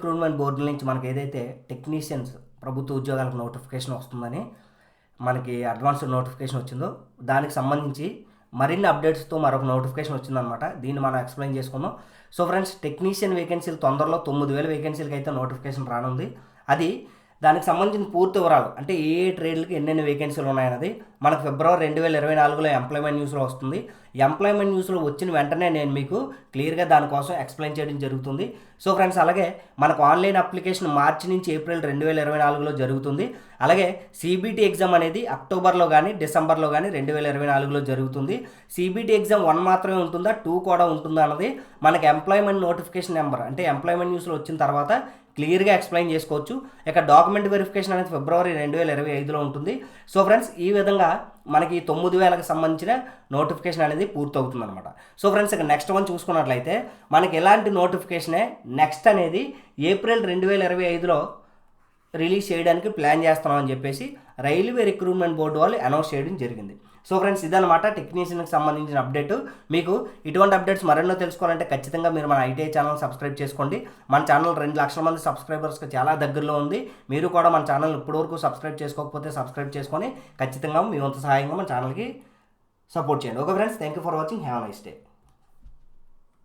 Recruitment board నుంచి మనకి ఏదైతే టెక్నీషియన్స్ ప్రభుత్వ ఉద్యోగాలకు నోటిఫికేషన్ వస్తుందని మనకి అడ్వాన్స్డ్ నోటిఫికేషన్ వచ్చిందో దానికి సంబంధించి మరిన్ని అప్డేట్స్తో మరొక నోటిఫికేషన్ వచ్చిందనమాట దీన్ని మనం ఎక్స్ప్లెయిన్ చేసుకుందాం. సో ఫ్రెండ్స్ టెక్నీషియన్ వేకెన్సీలు తొందరలో తొమ్మిది వేల వేకెన్సీలకి అయితే నోటిఫికేషన్ రానుంది. అది దానికి సంబంధించిన పూర్తి వివరాలు అంటే ఏ ట్రేడ్లకు ట్రేడ్లకి ఎన్నెన్ని వేకెన్సీలు ఉన్నాయన్నది మనకు ఫిబ్రవరి రెండు వేల ఇరవై నాలుగులో ఎంప్లాయ్మెంట్ న్యూస్లో వస్తుంది. ఎంప్లాయ్మెంట్ న్యూస్లో వచ్చిన వెంటనే నేను మీకు క్లియర్గా దానికోసం ఎక్స్ప్లెయిన్ చేయడం జరుగుతుంది. సో ఫ్రెండ్స్ అలాగే మనకు ఆన్లైన్ అప్లికేషన్ మార్చి నుంచి ఏప్రిల్ రెండు వేల ఇరవై నాలుగులో జరుగుతుంది. అలాగే సిబిటి ఎగ్జామ్ అనేది అక్టోబర్లో కానీ డిసెంబర్లో కానీ రెండు వేల ఇరవై నాలుగులో జరుగుతుంది. సిబిటి ఎగ్జామ్ వన్ మాత్రమే ఉంటుందా టూ కూడా ఉంటుందా అన్నది మనకి ఎంప్లాయ్మెంట్ నోటిఫికేషన్ నెంబర్ అంటే ఎంప్లాయ్మెంట్ న్యూస్లో వచ్చిన తర్వాత క్లియర్గా ఎక్స్ప్లెయిన్ చేసుకోవచ్చు. ఇక డాక్యుమెంట్ వెరిఫికేషన్ అనేది ఫిబ్రవరి రెండు వేల ఇరవై ఐదులో ఉంటుంది. సో ఫ్రెండ్స్ ఈ విధంగా మనకి తొమ్మిది వేలకు సంబంధించిన నోటిఫికేషన్ అనేది పూర్తవుతుంది అనమాట సో ఫ్రెండ్స్ ఇక నెక్స్ట్ వన్ చూసుకున్నట్లయితే మనకి ఎలాంటి నోటిఫికేషనే నెక్స్ట్ అనేది ఏప్రిల్ రెండు వేల ఇరవై ఐదులో రిలీజ్ చేయడానికి ప్లాన్ చేస్తున్నామని చెప్పేసి రైల్వే రిక్రూట్మెంట్ బోర్డు వాళ్ళు అనౌన్స్ చేయడం జరిగింది. సో ఫ్రెండ్స్ ఇదనమాట టెక్నీషియన్కి సంబంధించిన అప్డేట్. మీకు ఇటువంటి అప్డేట్స్ మరెన్నో తెలుసుకోవాలంటే ఖచ్చితంగా మీరు మన ఐటీఐ ఛానల్ సబ్స్క్రైబ్ చేసుకోండి. మన ఛానల్ రెండు లక్షల మంది సబ్స్క్రైబర్స్కి చాలా దగ్గరలో ఉంది. మీరు కూడా మన ఛానల్ ఇప్పటివరకు సబ్స్క్రైబ్ చేసుకోకపోతే సబ్స్క్రైబ్ చేసుకొని ఖచ్చితంగా మీ వంత సహాయంగా మన ఛానల్కి సపోర్ట్ చేయండి. Okay friends thank you for watching. Have nice day.